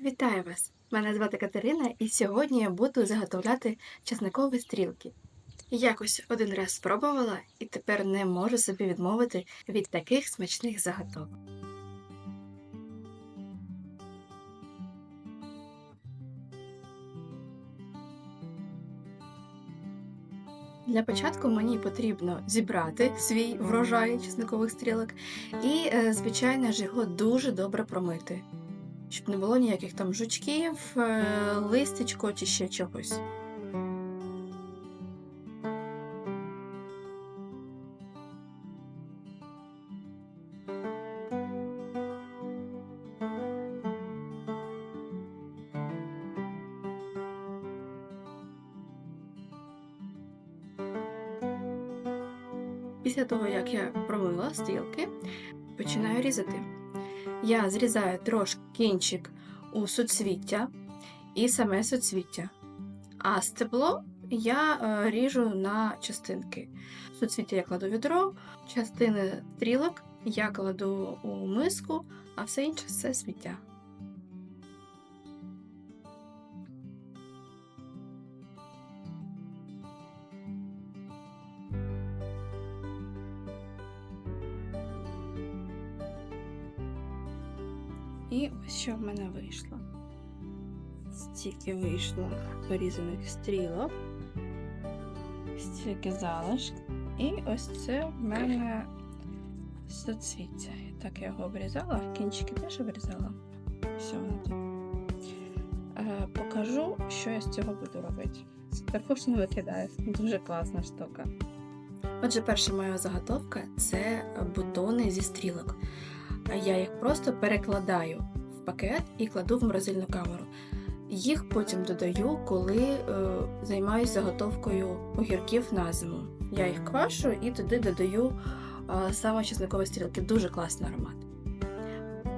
Вітаю вас! Мене звати Катерина, і сьогодні я буду заготовляти часникові стрілки. Якось один раз спробувала і тепер не можу собі відмовити від таких смачних заготовок. Для початку мені потрібно зібрати свій врожай чесникових стрілок і, е, звичайно ж, його дуже добре промити щоб не було ніяких там жучків, е, листячко чи ще чогось. Після того, як я промила стрілки, починаю різати. Я зрізаю трошки кінчик у суцвіття і саме суцвіття. А стебло я е, ріжу на частинки. Суцвіття я кладу в відро, частини стрілок я кладу у миску, а все інше це сміття. І ось що в мене вийшло. Стільки вийшло порізаних стрілок, стільки залишк. І ось це в мене соцвіття. Так я його обрізала, кінчики теж обрізала. Все воно тут. Е, покажу, що я з цього буду робити. Також не викидаю. Дуже класна штука. Отже, перша моя заготовка це бутони зі стрілок. Я їх просто перекладаю в пакет і кладу в морозильну камеру. Їх потім додаю, коли е, займаюся заготовкою огірків на зиму. Я їх квашу і туди додаю е, саме чесникові стрілки. Дуже класний аромат.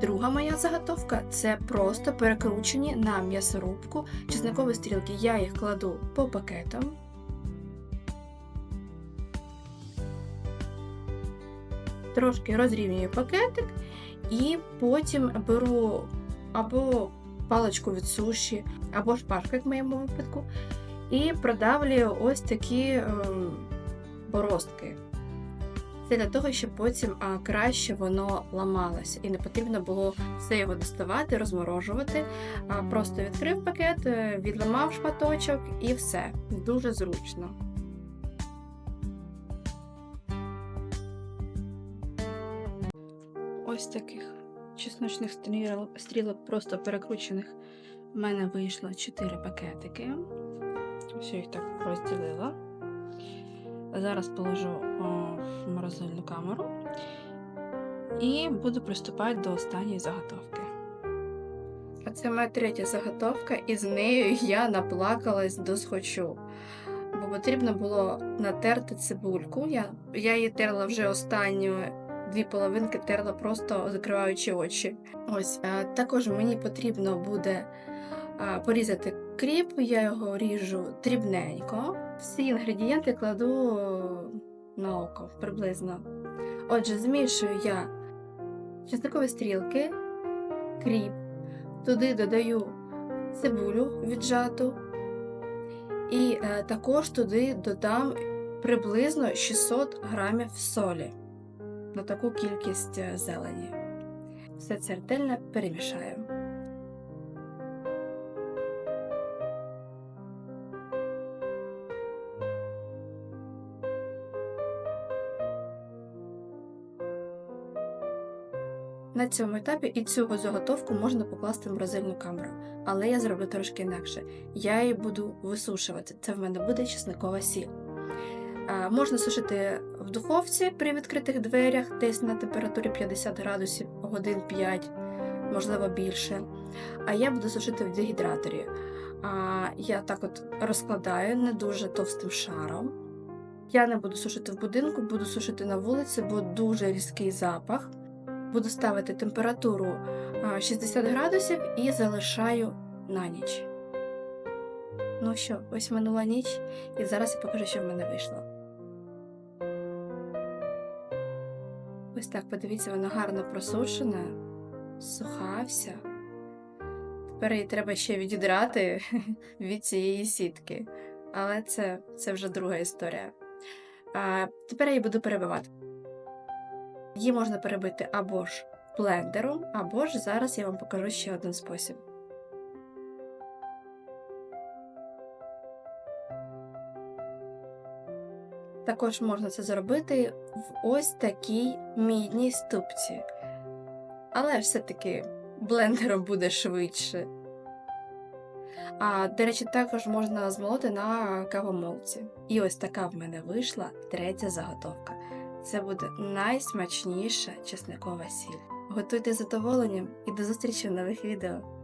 Друга моя заготовка це просто перекручені на м'ясорубку чесникові стрілки. Я їх кладу по пакетам. Трошки розрівнюю пакетик і потім беру або паличку від суші, або шпажку, як в моєму випадку, і продавлюю ось такі е, боростки. Це для того, щоб потім краще воно ламалося. І не потрібно було все його доставати, розморожувати. Просто відкрив пакет, е, відламав шматочок і все. Дуже зручно. Ось таких чесночних стрілок, просто перекручених в мене вийшло 4 пакетики. Я їх так розділила. Зараз положу в морозильну камеру і буду приступати до останньої заготовки. А це моя третя заготовка, і з нею я наплакалась до схочу. Бо потрібно було натерти цибульку. Я, я її терла вже останню дві половинки терла, просто закриваючи очі. Ось також мені потрібно буде порізати кріп, я його ріжу дрібненько. Всі інгредієнти кладу на око приблизно. Отже, змішую я чесникові стрілки, кріп, туди додаю цибулю віджату, і е, також туди додам приблизно 600 грамів солі на таку кількість е, зелені. Все це ретельно перемішаю. На цьому етапі і цю заготовку можна покласти в морозильну камеру, але я зроблю трошки інакше. Я її буду висушувати. Це в мене буде чесникова сіль. Можна сушити в духовці при відкритих дверях, десь на температурі 50 градусів, годин 5, можливо більше. А я буду сушити в дегідраторі. Я так от розкладаю не дуже товстим шаром. Я не буду сушити в будинку, буду сушити на вулиці, бо дуже різкий запах. Буду ставити температуру 60 градусів і залишаю на ніч. Ну що, ось минула ніч, і зараз я покажу, що в мене вийшло. Ось так, подивіться, вона гарно просушена, суха вся. Тепер її треба ще відідрати від цієї сітки. Але це, це вже друга історія. А, тепер я її буду перебивати. Її можна перебити або ж блендером, або ж зараз я вам покажу ще один спосіб. Також можна це зробити в ось такій мідній ступці. Але все-таки блендером буде швидше. А, до речі, також можна змолоти на кавомолці. І ось така в мене вийшла третя заготовка. Це буде найсмачніша чесникова сіль. Готуйте задоволенням і до зустрічі в нових відео.